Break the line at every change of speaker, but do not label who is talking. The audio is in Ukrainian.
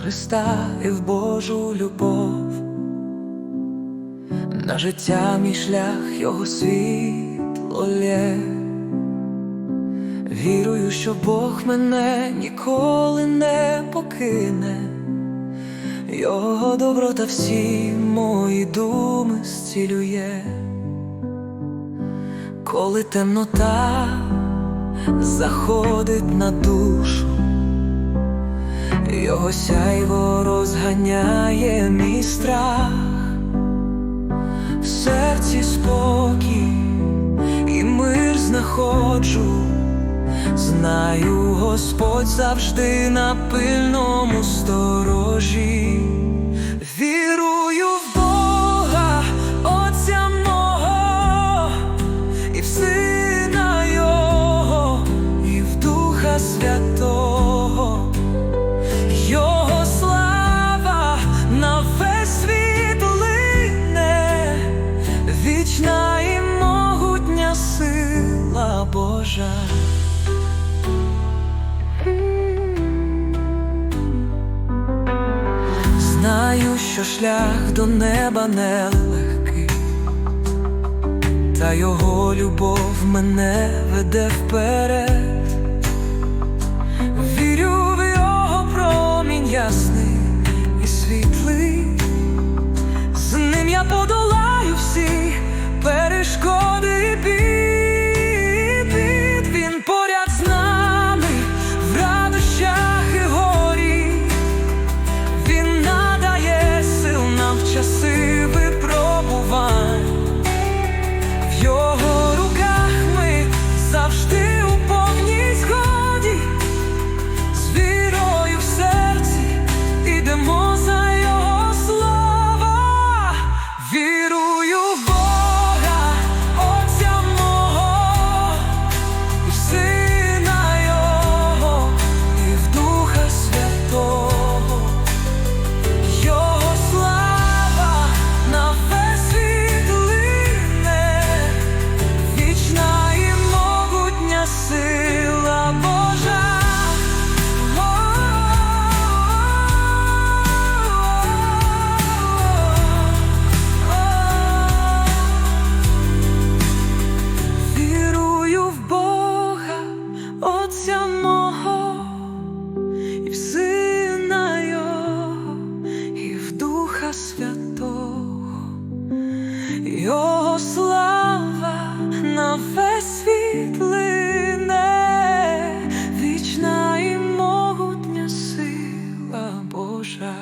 Христа і в Божу любов. На життя мій шлях його світло лє. Вірую, що Бог мене ніколи не покине, Його доброта всі мої думи зцілює, коли темнота заходить на душу, Його сяйво розганяє мій страх, в серці спокій і мир знаходжу. Знаю, Господь завжди на пильному сторожі. Вірую в Бога, Отця мого, і в Сина Його, і в Духа Святого. Знаю, що шлях до неба нелегкий, та його любов мене веде вперед. Вірю в його промінь ясний Духа Святого, Його слава на весь світ лине, вічна і могутня сила Божа.